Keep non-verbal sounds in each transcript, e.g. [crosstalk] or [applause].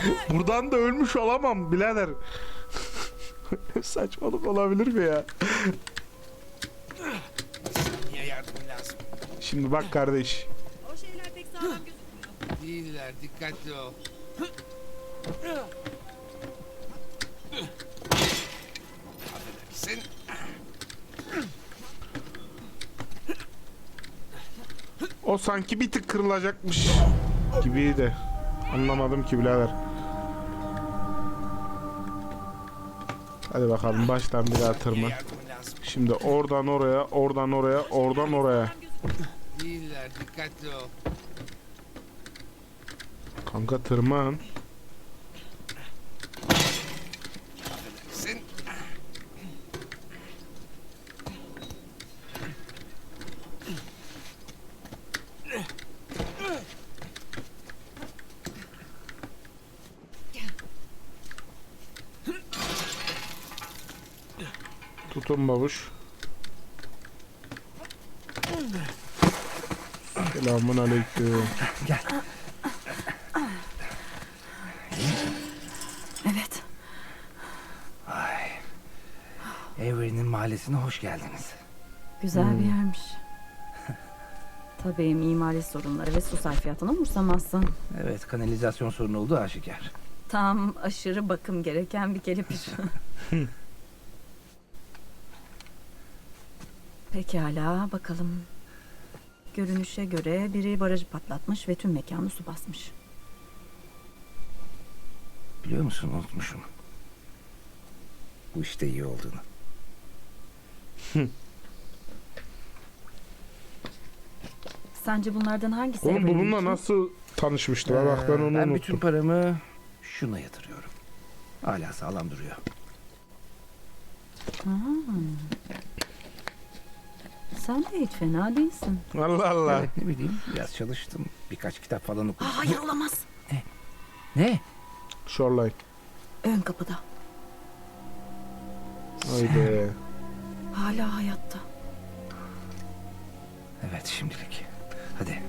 [laughs] Buradan da ölmüş olamam birader. [laughs] Saçmalık olabilir mi ya? Niye yardım lazım? Şimdi bak kardeş. O şeyler pek sağlam gözükmüyor. Değiller dikkatli ol. Affedersin. O sanki bir tık kırılacakmış gibiydi. Anlamadım ki birader. Hadi bakalım baştan bir daha lazım? Şimdi oradan oraya, oradan oraya, oradan oraya. Kanka tırman. Affedersin. Tutun babuş. Selamun aleyküm. Evet. Avery'nin mahallesine hoş geldiniz. Güzel bir yermiş. Tabii mimari sorunları ve su sarfiyatını umursamazsın. Evet, kanalizasyon sorunu olduğu aşikar. Tam aşırı bakım gereken bir kelepir. [laughs] Pekala bakalım. Görünüşe göre biri barajı patlatmış ve tüm mekanı su basmış. Biliyor musun unutmuşum. Bu işte iyi olduğunu. [laughs] Sence bunlardan hangisi Oğlum Avery'nin bununla için? nasıl tanışmıştılar? Bak ben onu ben unuttum. bütün paramı şuna yatırıyorum. Hala sağlam duruyor. Ha. Sen de hiç fena değilsin. Allah Allah. Evet ne bileyim biraz çalıştım. Birkaç kitap falan okudum. Aa, hayır olamaz. Ne? Shoreline. Ön kapıda. Haydi. Hala hayatta. Evet şimdilik. Hadi.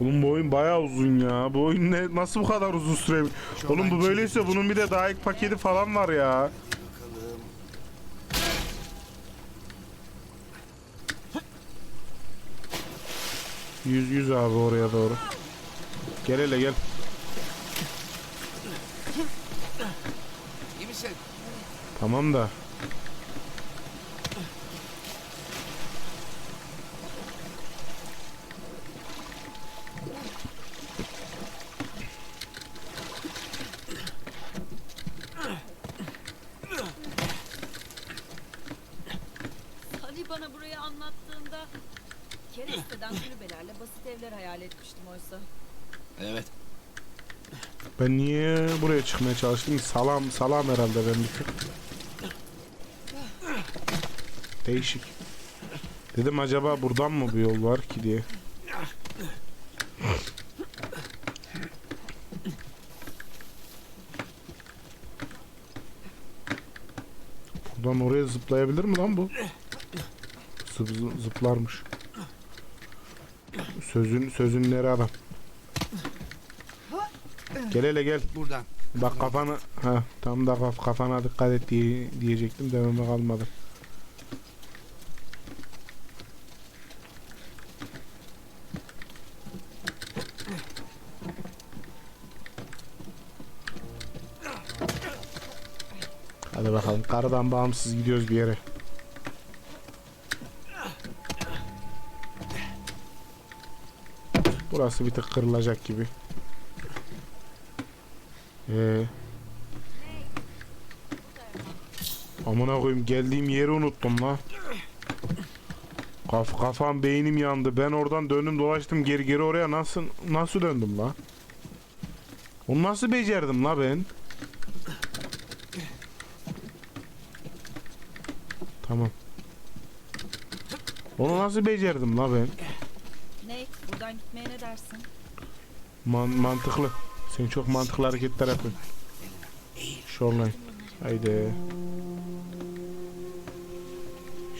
Oğlum bu oyun bayağı uzun ya. Bu oyun ne, nasıl bu kadar uzun süre? Oğlum bu böyleyse bunun bir de daha ilk paketi falan var ya. Bakalım. Yüz yüz abi oraya doğru. Gel hele gel. İyi misin? Tamam da. Ben niye buraya çıkmaya çalıştım? Salam salam herhalde ben bir. Değişik. Dedim acaba buradan mı bir yol var ki diye. Buradan oraya zıplayabilir mi lan bu? Zıp, zı- zıplarmış. Sözün sözünleri adam. Gel hele gel. Buradan. Bak kafana ha tam da kaf, kafana dikkat et diye, diyecektim dememe kalmadı. Hadi bakalım karıdan bağımsız gidiyoruz bir yere. Burası bir tık kırılacak gibi. Ee. Amına koyayım geldiğim yeri unuttum la. Kaf kafam beynim yandı. Ben oradan döndüm dolaştım geri geri oraya nasıl nasıl döndüm la? Onu nasıl becerdim la ben? Tamam. Onu nasıl becerdim la ben? Nate buradan gitmeye ne dersin? Man mantıklı. Sen çok mantıklı hareketler yapıyorsun. Shoreline. Haydi.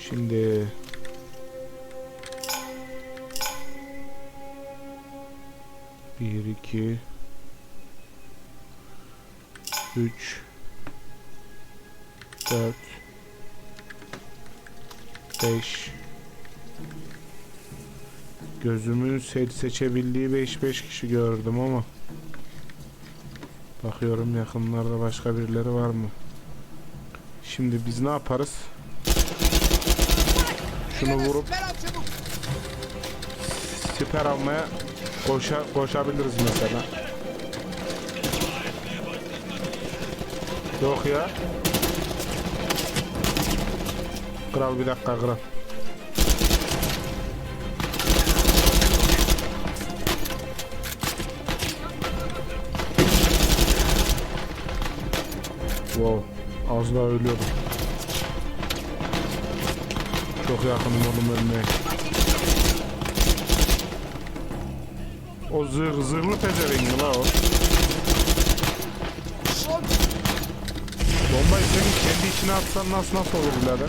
Şimdi Bir, iki, üç, dört, beş. Gözümün se- seçebildiği 5-5 kişi gördüm ama Bakıyorum yakınlarda başka birileri var mı? Şimdi biz ne yaparız? Şunu vurup siper almaya koşa koşabiliriz mesela. Yok ya. Kral bir dakika kral. Az daha ölüyordum. Çok yakınım oğlum ölmeye. O zırh, zırhlı pezevenk la o. Bombayı senin kendi içine atsan nasıl nasıl olur birader?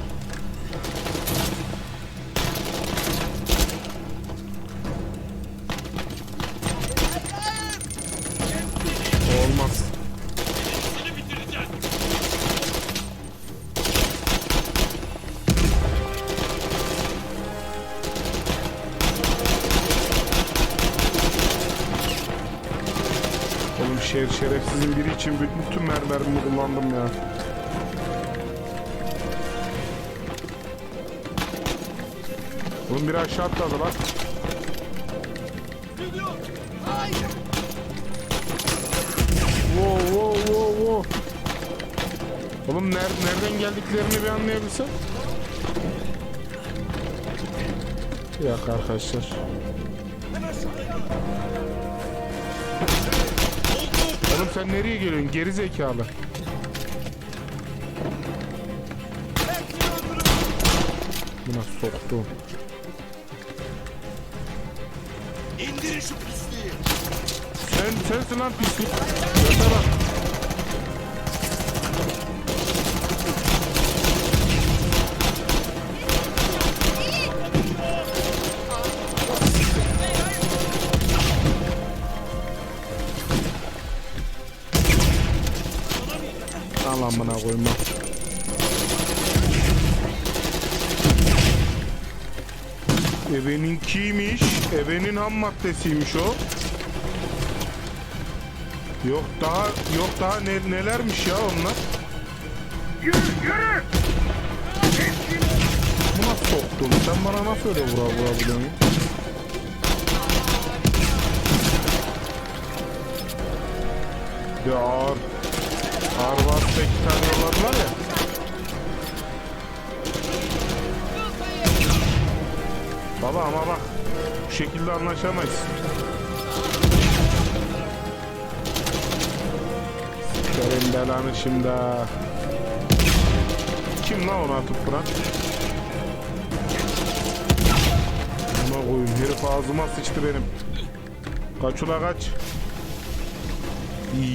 İçin bütün mermerimi kullandım ya. Oğlum biri aşağı atladı lan. Wow wow wow wow. Oğlum ner nereden geldiklerini bir anlayabilsem. Bir dakika arkadaşlar. Oğlum sen nereye geliyorsun? Geri zekalı. Buna soktum. İndirin şu pisliği. Sen sensin lan pislik. Yata bak. Ebenin kiymiş, ebenin ham maddesiymiş o. Yok daha yok daha ne, nelermiş ya onlar? Yürü yürü. Buna soktum. Sen bana nasıl öyle vura vurabiliyorsun? ya? Bir ağır. Ağır vasıta iki tane yolladılar ya. Baba ama bak. Bu şekilde anlaşamayız. Sikerim belanı şimdi. Kim lan onu atıp bırak? Buna koyayım herif ağzıma sıçtı benim. Kaç ula kaç.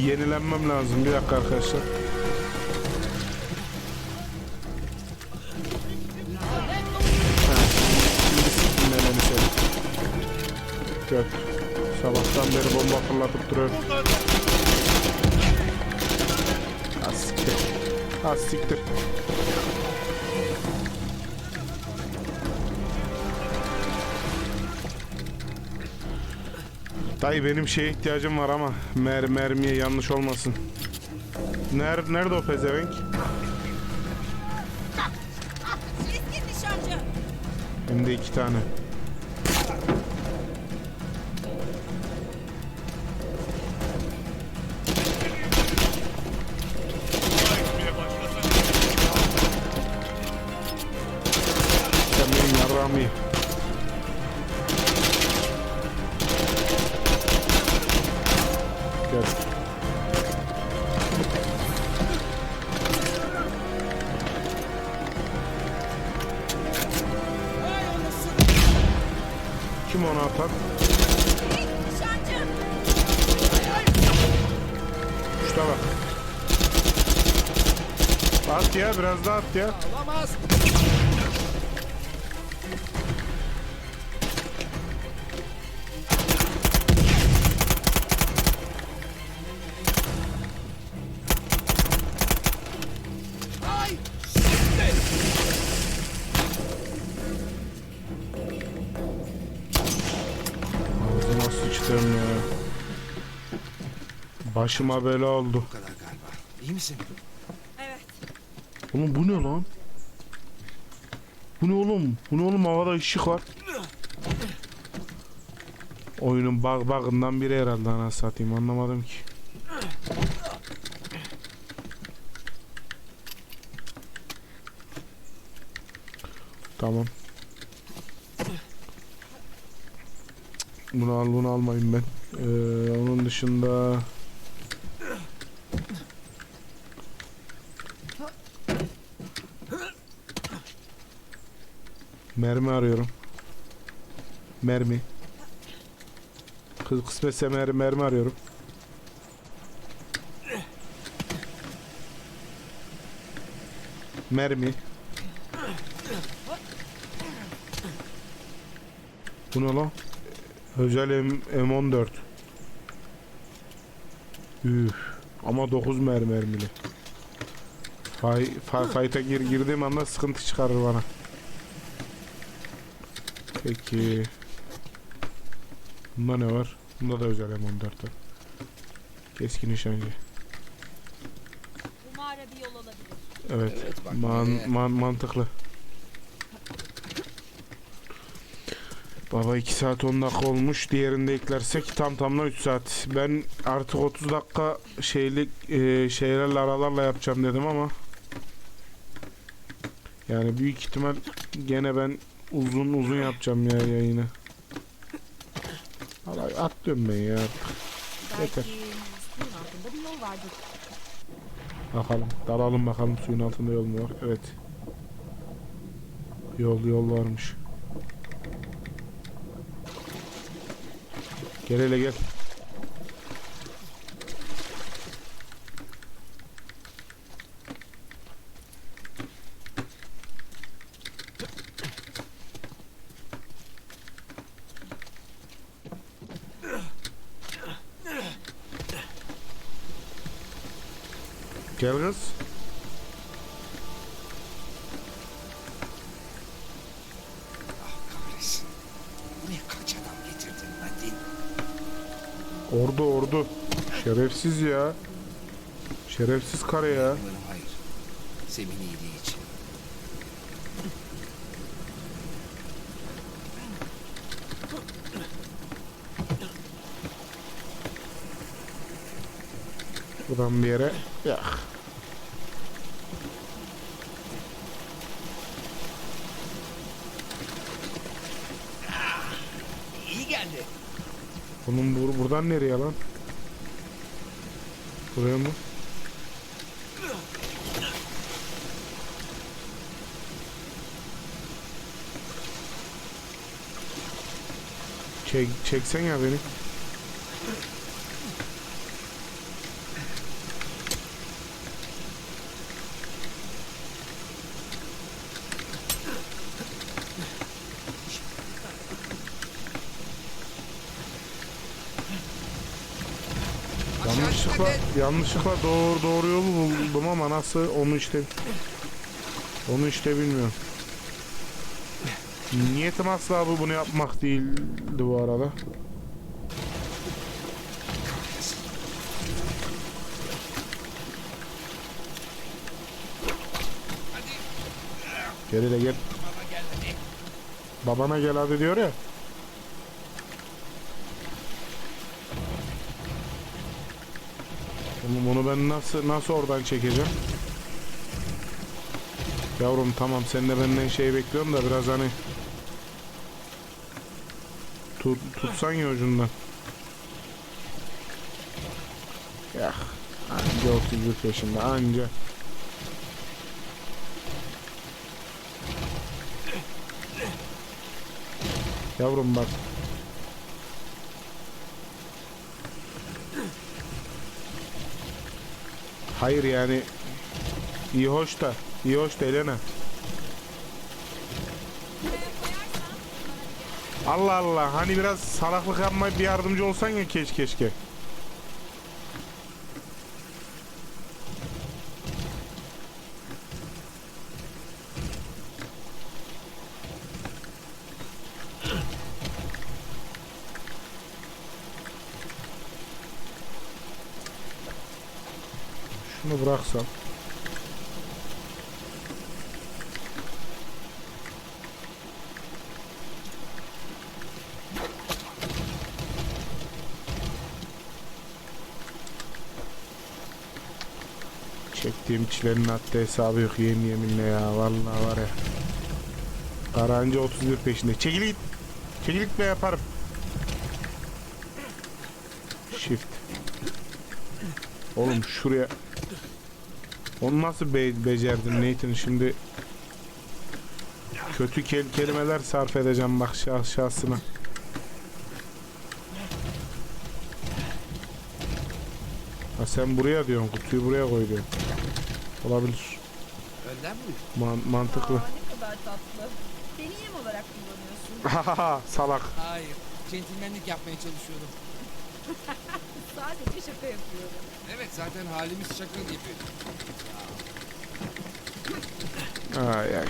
Yenilenmem lazım bir dakika arkadaşlar. Gök. Sabahtan beri bomba fırlatıp duruyor. Ha siktir. Dayı benim şeye ihtiyacım var ama mer mermiye yanlış olmasın. Ner nerede o pezevenk? Hem de iki tane. Ye. Gel. Kim onu atar? Şuna bak. At ya biraz daha at ya. Sıçtım ya. Başıma bela oldu. Bu kadar galiba. İyi misin? Evet. Oğlum bu ne lan? Bu ne oğlum? Bu ne oğlum havada ışık var. Oyunun bug bug'ından biri herhalde ana satayım anlamadım ki. Tamam. Bunu al bunu almayayım ben. Ee, onun dışında mermi arıyorum. Mermi. Kız kısmetse mer mermi arıyorum. Mermi. Bu ne lan? Özel M M14. Üf. Ama 9 mermi mermili. Fay, fay, fight'a gir, girdiğim anda sıkıntı çıkarır bana. Peki. Bunda ne var? Bunda da özel M14 var. Keskin nişancı. Bu mağara bir yol olabilir. Evet. Evet, bak Man, man, mantıklı. Baba 2 saat 10 dakika olmuş. Diğerini de eklersek tam tamına 3 saat. Ben artık 30 dakika şeylik e, şeylerle aralarla yapacağım dedim ama yani büyük ihtimal gene ben uzun uzun yapacağım ya yayını. Atlıyorum ben ya. Yeter. Bakalım. Dalalım bakalım suyun altında yol mu var? Evet. Yol yol varmış. Gel hele gel. Şerefsiz ya. Şerefsiz karı ya. Umarım hayır. Sem'in iyiliği için. Buradan bir yere. Ya. İyi geldi. Bunun bur buradan nereye lan? Buraya mı? Çek, çeksen ya beni. Yanlışlıkla yanlışlıkla doğru doğru yolu buldum ama nasıl onu işte onu işte bilmiyorum. Niyetim asla bu bunu yapmak değildi bu arada. Gel hele gel. Babana gel hadi diyor ya. Onu ben nasıl nasıl oradan çekeceğim? Yavrum tamam sen de benden şey bekliyorum da biraz hani tut, tutsan ya ucundan. Ya anca 31 yaşında anca. Yavrum bak. Hayır yani iyi hoş da iyi hoş da Elena. Allah Allah hani biraz salaklık yapmayıp bir yardımcı olsan ya keş keşke. Şunu bıraksam. Çektiğim çilenin hatta hesabı yok yemin yeminle ya vallahi var ya. Garanca 31 peşinde. Çekil git. Çekil git yaparım. Shift. Oğlum şuraya onu nasıl be becerdin Nathan şimdi kötü kel kelimeler sarf edeceğim bak şah şahsına. Ha sen buraya diyorsun kutuyu buraya koy diyorsun. Olabilir. Önden mi? Man- mantıklı. Aa, ne kadar tatlı. Beni yem olarak kullanıyorsun. Salak. Hayır. Centilmenlik yapmaya çalışıyordum. [laughs] Sadece şaka yapıyorum. Evet zaten halimiz şaka gibi. Ay ay.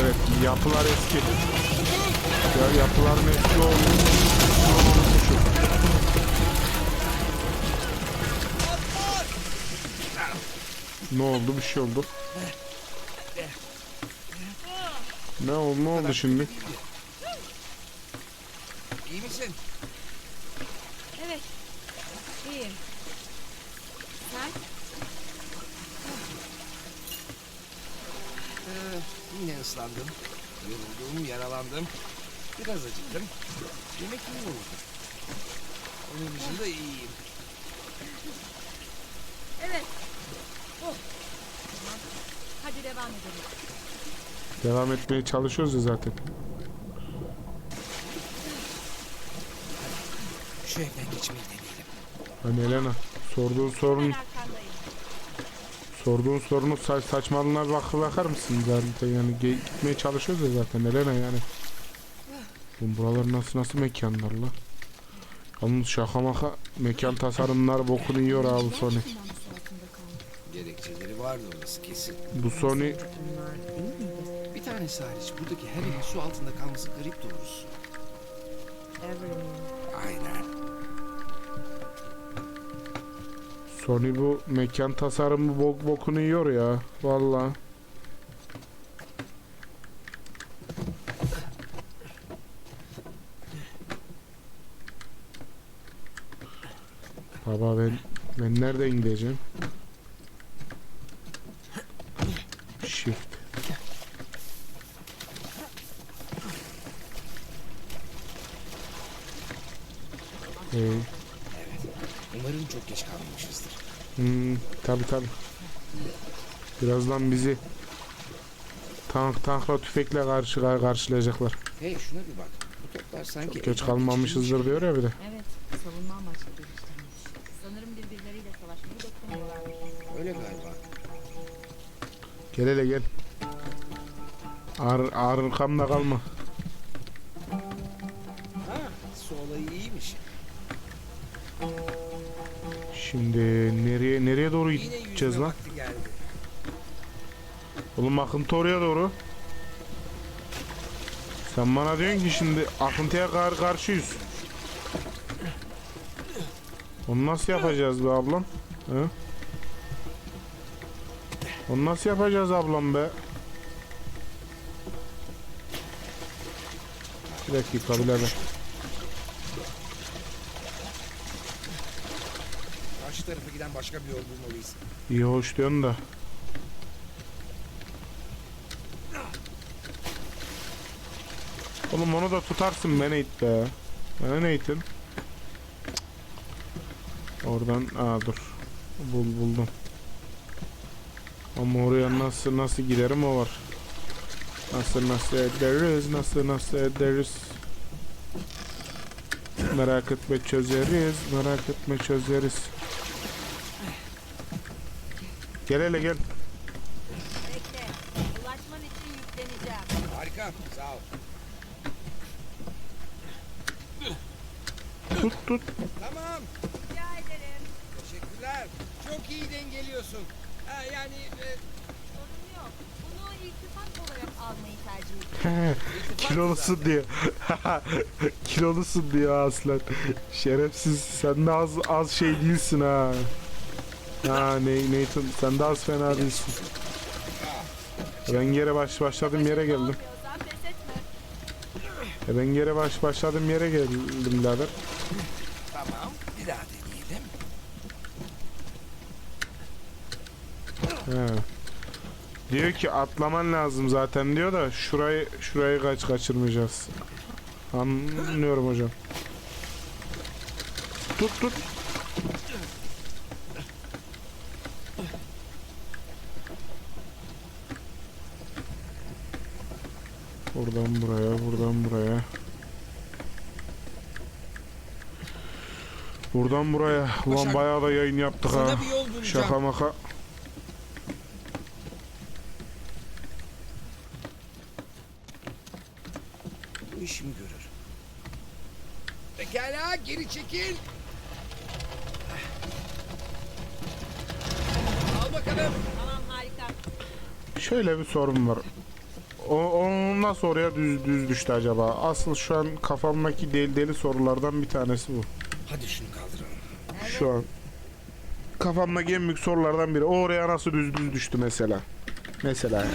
Evet yapılar eski. Ya yapıların eski olduğunu Ne oldu? Bir şey oldu. Ne oldu? Ne oldu şimdi? İyi misin? Evet. İyiyim. Sen? Ee, yine ıslandım. Yoruldum, yaralandım. Biraz acıktım. Yemek iyi oldu. Onun dışında iyiyim. Evet. Oh. Tamam. Hadi devam edelim. Devam etmeye çalışıyoruz ya zaten. Şu evden geçmeyi deneyelim. Hani Elena sorduğun sorun sorduğun sorunu sa saçmalığına bak bakar mısın zaten yani gitmeye çalışıyoruz ya zaten Elena yani. Bu buralar nasıl nasıl mekanlar la? Yalnız şaka maka mekan tasarımlar bokunu yiyor ha bu Sony. Gerekçeleri vardı orası kesin. Bu Sony Bir tanesi hariç buradaki her evin su altında kalması garip doğrusu. Aynen. Sony bu mekan tasarımı bok bokunu yiyor ya. Vallahi. Baba ben ben nereden gideceğim? Shift. Ee, Evet. Umarım çok geç kalmamışızdır. Hmm, tabi tabi. Birazdan bizi tank tankla tüfekle karşı karşılayacaklar. Hey şuna bir bak. Bu toplar sanki... Çok geç kalmamışızdır diyor ya bir de. Gel hele gel. Ar arkamda kalma. Ha, su olayı iyiymiş. Şimdi nereye nereye doğru Yine gideceğiz yüzme lan? vakti geldi. Oğlum akıntı oraya doğru. Sen bana diyorsun ki şimdi akıntıya kar karşıyız. Onu nasıl yapacağız be ablam? He? Onu nasıl yapacağız ablam be? Bir dakika birader. Karşı tarafa giden başka bir yol bulmalıyız. İyi hoş diyorsun da. Oğlum onu da tutarsın be Nate be. Ha Nate'in. Oradan aa dur. Bul buldum. Ama oraya nasıl nasıl giderim o var. Nasıl nasıl ederiz nasıl nasıl ederiz. Merak etme çözeriz merak etme çözeriz. Gel hele gel. Bekle. Ulaşman için yükleneceğim. Harika, sağ ol. Tut tut. Tamam, Rica ederim. teşekkürler. Çok iyi dengeliyorsun. Ha, yani e, Sorun yok. Bunu iltifat olarak almayı tercih ediyorum. kilolusun diyor. [laughs] kilolusun diyor aslan. Şerefsiz sen de az az şey değilsin ha. Ha ne Nathan sen de az fena değilsin. Ben yere baş başladığım yere geldim. E ben yere baş başladığım yere geldim birader. Tamam. Bir daha deneyelim. He. Diyor ki atlaman lazım zaten diyor da şurayı şurayı kaç kaçırmayacağız. Anlıyorum hocam. Tut tut. Buradan buraya, buradan buraya. Buradan buraya. Ulan bayağı da yayın yaptık ha. Şaka maka. Bu işimi görür. Pekala geri çekil. Al bakalım. Tamam harika. Şöyle bir sorun var. O, o nasıl oraya düz düz düştü acaba? Asıl şu an kafamdaki deli deli sorulardan bir tanesi bu. Hadi şunu kaldıralım. Şu an kafamdaki en büyük sorulardan biri. O oraya nasıl düz düz düştü mesela? Mesela yani.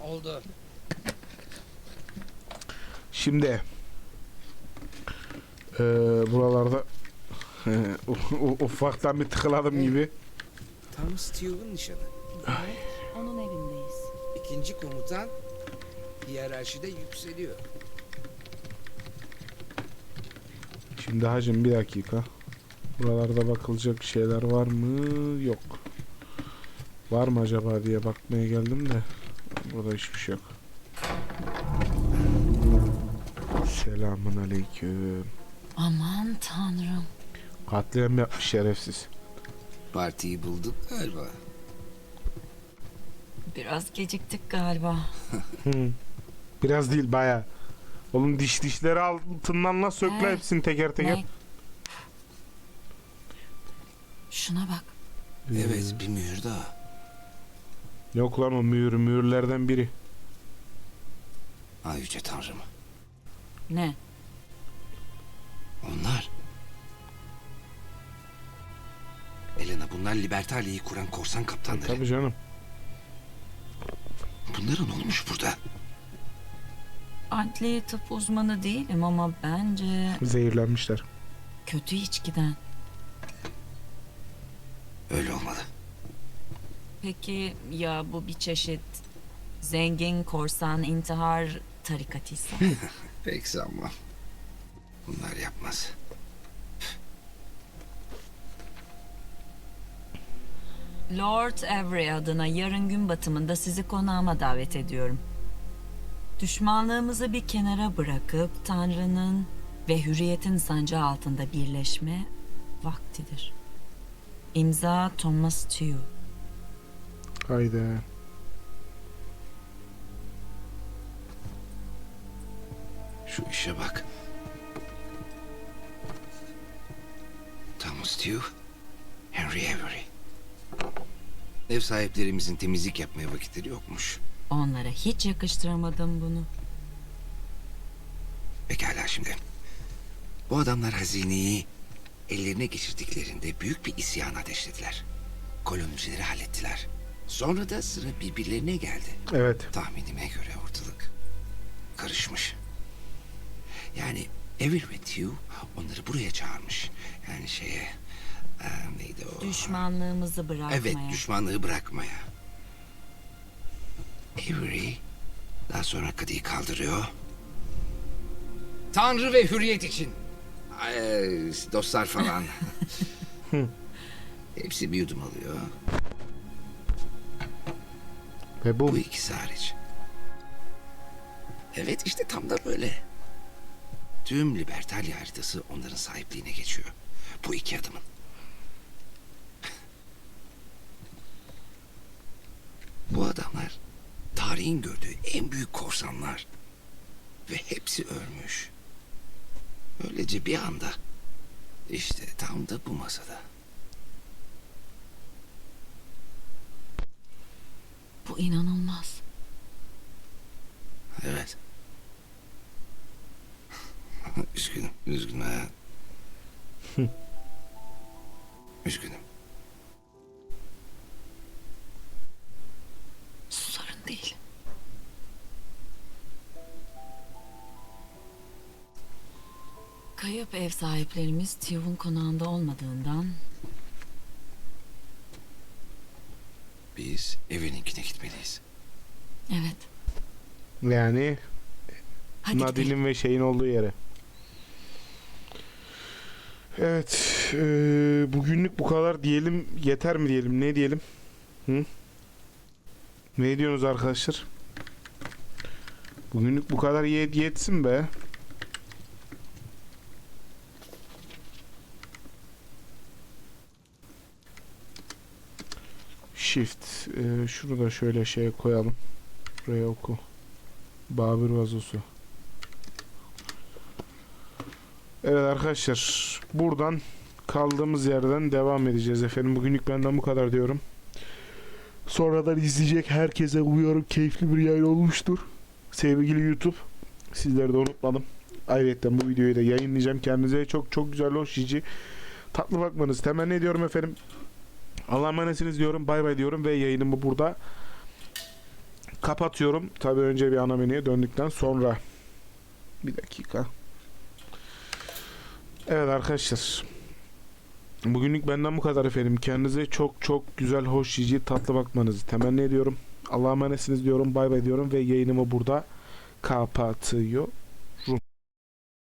Oldu. Şimdi eee, buralarda u- ufaktan bir tıkıladım gibi. Tam Steve'ın nişanı. Onun evindeyiz. İkinci komutan hiyerarşide yükseliyor. Şimdi hacım bir dakika. Buralarda bakılacak şeyler var mı? Yok. Var mı acaba diye bakmaya geldim de. Burada hiçbir şey yok. Selamun aleyküm. Aman tanrım. Katliam yapmış şerefsiz. Partiyi bulduk galiba. Biraz geciktik galiba. [laughs] Biraz değil baya. Oğlum diş dişleri altından nasıl sökle Hey, hepsini teker teker. Ne? Şuna bak. Evet bir mühür daha. Yok lan o mühür mühürlerden biri. Ay yüce tanrım. Ne? Onlar. Elena bunlar Libertalia'yı kuran korsan kaptanları. Tabii canım. Bunlara ne olmuş burada? Adli tıp uzmanı değilim ama bence Zehirlenmişler. kötü içkiden. Öyle olmalı. Peki ya bu bir çeşit zengin korsan intihar tarikatıysa? [laughs] Pek sanmam. Bunlar yapmaz. Lord Avery adına yarın gün batımında sizi konağıma davet ediyorum. Düşmanlığımızı bir kenara bırakıp Tanrı'nın ve hürriyetin sancağı altında birleşme vaktidir. İmza Thomas Tew. Haydi. İşe bak. Thomas Tew, Henry Avery. Ev sahiplerimizin temizlik yapmaya vakitleri yokmuş. Onlara hiç yakıştıramadım bunu. Pekala şimdi. Bu adamlar hazineyi ellerine geçirdiklerinde büyük bir isyan ateşlediler. Kolonicileri hallettiler. Sonra da sıra birbirlerine geldi. Evet. Tahminime göre ortalık karışmış. Yani Evil Tew onları buraya çağırmış. Yani şeye... e, neydi o? Düşmanlığımızı bırakmaya. Evet, düşmanlığı bırakmaya. Avery daha sonra kadıyı kaldırıyor. Tanrı ve hürriyet için. Ay, dostlar falan. [laughs] Hepsi bir yudum alıyor. Ve bu Bu ikisi hariç. Evet işte tam da böyle. Tüm Libertalia haritası onların sahipliğine geçiyor. Bu iki adamın. Bu adamlar tarihin gördüğü en büyük korsanlar. Ve hepsi ölmüş. Öylece bir anda İşte tam da bu masada. Bu inanılmaz. Evet. Üzgünüm, üzgünüm ha. üzgünüm. Sorun değil. Kayıp ev sahiplerimiz Tiyuv'un konağında olmadığından Biz evininkine gitmeliyiz. evet Yani hadi gidelim. Nadine'in ve şeyin olduğu yere. Evet. eee, bugünlük bu kadar diyelim. Yeter mi diyelim? Ne diyelim? Hı? Ne diyorsunuz arkadaşlar? Bugünlük bu kadar yet yetsin be. Shift. Eee, şunu da şöyle şey koyalım. Buraya oku. Babür vazosu. Evet arkadaşlar buradan kaldığımız yerden devam edeceğiz efendim. Bugünlük benden bu kadar diyorum. Sonradan izleyecek herkese umuyorum keyifli bir yayın olmuştur. Sevgili YouTube sizleri de unutmadım. Ayrıca bu videoyu da yayınlayacağım. Kendinize çok çok güzel hoş yiyici tatlı bakmanızı temenni ediyorum efendim. Allah'a emanetsiniz diyorum. Bay bay diyorum ve yayınımı burada kapatıyorum. Tabii önce bir ana menüye döndükten sonra. Bir dakika. Evet arkadaşlar. Bugünlük benden bu kadar efendim. Kendinize çok çok güzel, hoş, yiyici, tatlı bakmanızı temenni ediyorum. Allah'a emanetsiniz diyorum. Bay bay diyorum ve yayınımı burada kapatıyorum.